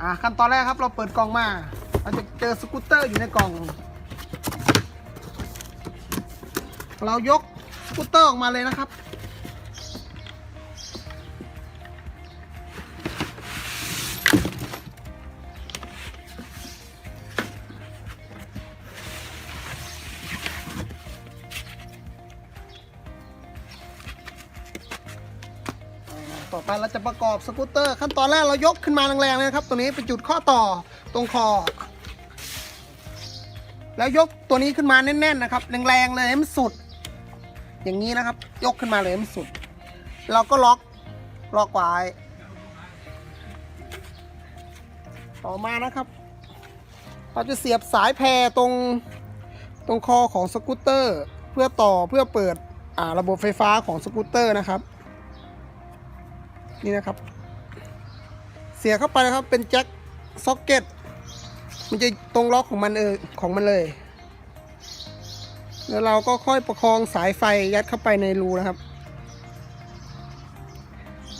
อ่าขั้นตอนแรกครับเราเปิดกล่องมา เราจะเจอสกูตเตอร์อยู่ในกล่อง เรายกสกูตเตอร์ออกมาเลยนะครับ ต่อไปเราจะประกอบสกูตเตอร์ ขั้นตอนแรกเรายกขึ้นมาแรงๆนะครับ ตัวนี้เป็นจุดข้อต่อตรงคอ แล้วยกตัวนี้ขึ้นมาแน่นๆนะครับแรงๆเลยให้มันสุด อย่างนี้นะครับ ยกขึ้นมาเลยให้มันสุด เราก็ล็อกล็อกไว้ต่อมานะครับ เราจะเสียบสายแพรตรงตรงคอของสกูตเตอร์ เพื่อต่อเพื่อเปิดระบบไฟฟ้าของสกูตเตอร์นะครับ นี่นะครับ เสียเข้าไปนะครับ เป็นแจ็คซ็อกเก็ต มันจะตรงล็อกของมันเออของมันเลย แล้วเราก็ค่อยประคองสายไฟยัดเข้าไปในรูนะครับ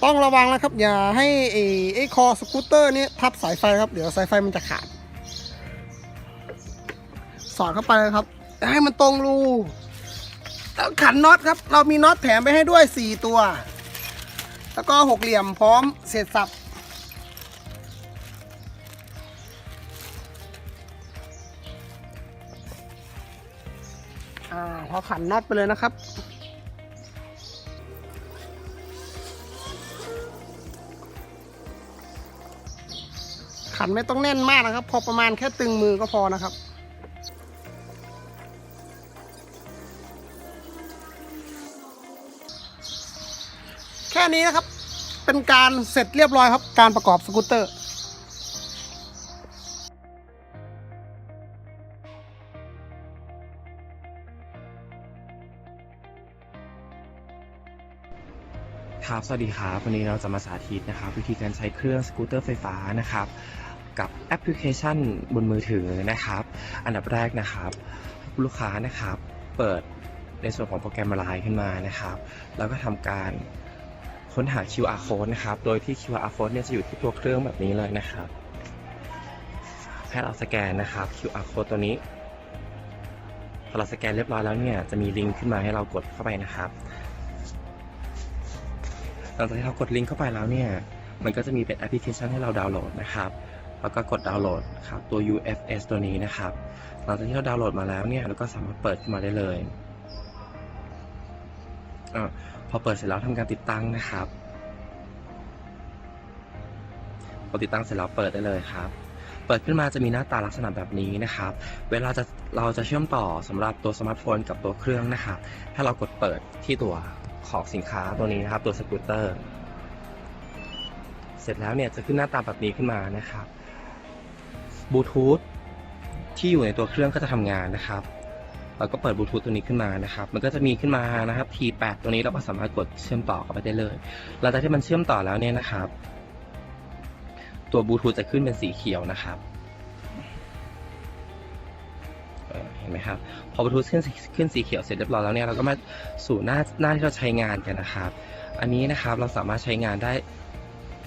ต้องระวังนะครับ อย่าให้ไอ้ไอ้คอสกูตเตอร์นี้ทับสายไฟครับ เดี๋ยวสายไฟมันจะขาด สอดเข้าไปครับ ให้มันตรงรูแล้วขันน็อตครับ เรามีน็อตแถมไปให้ด้วย 4 ตัว แล้วก็หกเหลี่ยมพร้อมเสร็จสับอ่าพอขันน็อตไปเลยนะครับ ขันไม่ต้องแน่นมากนะครับ พอประมาณแค่ตึงมือก็พอนะครับ ค่นี้นะครับ เป็นการเสร็จเรียบร้อยครับ การประกอบสกูตเตอร์ครับสวัสดีครับ วันนี้เราจะมาสาธิตนะครับ วิธีการใช้เครื่องสกูตเตอร์ไฟฟ้านะครับ กับแอปพลิเคชันบนมือถือนะครับ อันดับแรกนะครับลูกค้านะครับ เปิดในส่วนของโปรแกรมไลน์ขึ้นมานะครับ แล้วก็ทำการ ค้นหา QR code นะครับ โดยที่ QR code เนี่ยจะอยู่ที่ตัวเครื่องแบบนี้เลยนะครับ ให้เราสแกนนะครับ QR code ตัวนี้พอเราสแกนเรียบร้อยแล้วเนี่ยจะมีลิงก์ขึ้นมาให้เรากดเข้าไปนะครับหลังจากที่เรากดลิงก์เข้าไปแล้วเนี่ยมันก็จะมีเป็นแอปพลิเคชันให้เราดาวน์โหลดนะครับแล้วก็กดดาวน์โหลดครับตัว UFS ตัวนี้นะครับ หลังจากที่เราดาวน์โหลดมาแล้วเนี่ยเราก็สามารถเปิดขึ้นมาได้เลยอ่า พอเปิดเสร็จแล้วทำการติดตั้งนะครับพอติดตั้งเสร็จแล้วเปิดได้เลยครับ เปิดขึ้นมาจะมีหน้าตาลักษณะแบบนี้นะครับ เวลาจะเราจะเชื่อมต่อสำหรับตัวสมาร์ทโฟนกับตัวเครื่องนะครับถ้าเรากดเปิดที่ตัวของสินค้าตัวนี้นะครับ ตัวสกูตเตอร์ เสร็จแล้วเนี่ยจะขึ้นหน้าตาแบบนี้ขึ้นมานะครับบลูทูธที่อยู่ในตัวเครื่องก็จะทำงานนะครับ เราก็เปิดบลูทูธตัวนี้ขึ้นมานะครับ มันก็จะมีขึ้นมานะครับ T8 ตัวนี้เราก็สามารถกดเชื่อมต่อเข้าไปได้เลย หลังจากที่มันเชื่อมต่อแล้วเนี่ยนะครับ ตัวบลูทูธจะขึ้นเป็นสีเขียวนะครับเห็นไหมครับ พอบลูทูธขึ้นสีขึ้นสีเขียวเสร็จเรียบร้อยแล้วเนี่ยเราก็มาสู่หน้าหน้าที่เราใช้งานกันนะครับ อันนี้นะครับเราสามารถใช้งานได้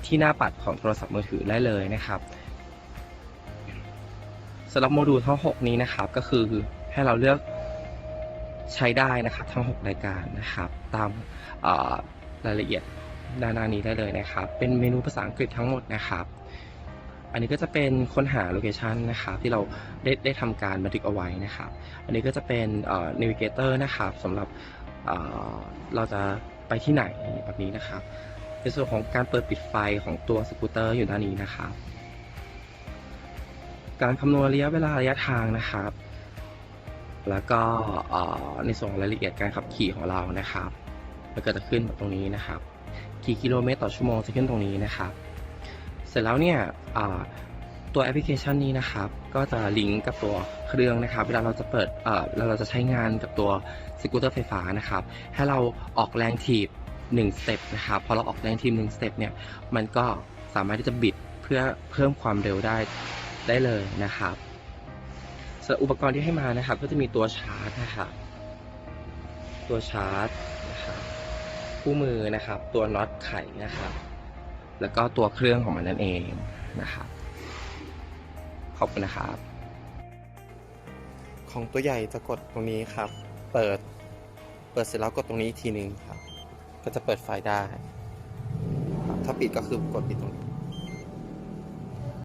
ที่หน้าปัดของโทรศัพท์มือถือได้เลยนะครับสำหรับโมดูลทั้ง 6 นี้นะครับ ก็คือให้เราเลือก ใช้ได้นะครับทั้ง 6 รายการนะครับ ตามรายละเอียดด้านหน้านี้ได้เลยนะครับ เป็นเมนูภาษาอังกฤษทั้งหมดนะครับ อันนี้ก็จะเป็นค้นหาโลเคชันนะครับที่เราได้ได้ทำการบันทึกเอาไว้นะครับ อันนี้ก็จะเป็นเอ่อ navigator นะครับสำหรับเเราจะไปที่ไหนแบบนี้นะครับ ในส่วนของการเปิดปิดไฟของตัวสกูตเตอร์อยู่ด้านนี้นะครับ การคำนวณระยะเวลาระยะทางนะครับ แล้วก็ในส่วนรายละเอียดการขับขี่ของเรานะครับมันก็จะขึ้นแบบตรงนี้นะครับ กี่กิโลเมตรต่อชั่วโมงจะขึ้นตรงนี้นะครับ เสร็จแล้วเนี่ยตัวแอปพลิเคชันนี้นะครับ ก็จะลิงก์กับตัวเครื่องนะครับ เวลาเราจะเปิดเอ่อเวลาเราจะใช้งานกับตัวสกูตเตอร์ไฟฟ้านะครับ ให้เราออกแรงถีบ1สเต็ปนะครับ พอเราออกแรงถีบ1สเต็ปเนี่ย มันก็สามารถที่จะบิดเพื่อเพิ่มความเร็วได้ได้เลยนะครับ ส่วนอุปกรณ์ที่ให้มานะครับ ก็จะมีตัวชาร์จนะครับตัวชาร์จนะครับคู่มือนะครับ ตัวน็อตไขนะครับ แล้วก็ตัวเครื่องของมันนั่นเองนะครับขอบคุณนะครับ ของตัวใหญ่จะกดตรงนี้ครับ เปิด เปิดเสร็จแล้วกดตรงนี้อีกทีหนึ่งครับ ก็จะเปิดไฟได้ ถ้าปิดก็คือกดปิดตรง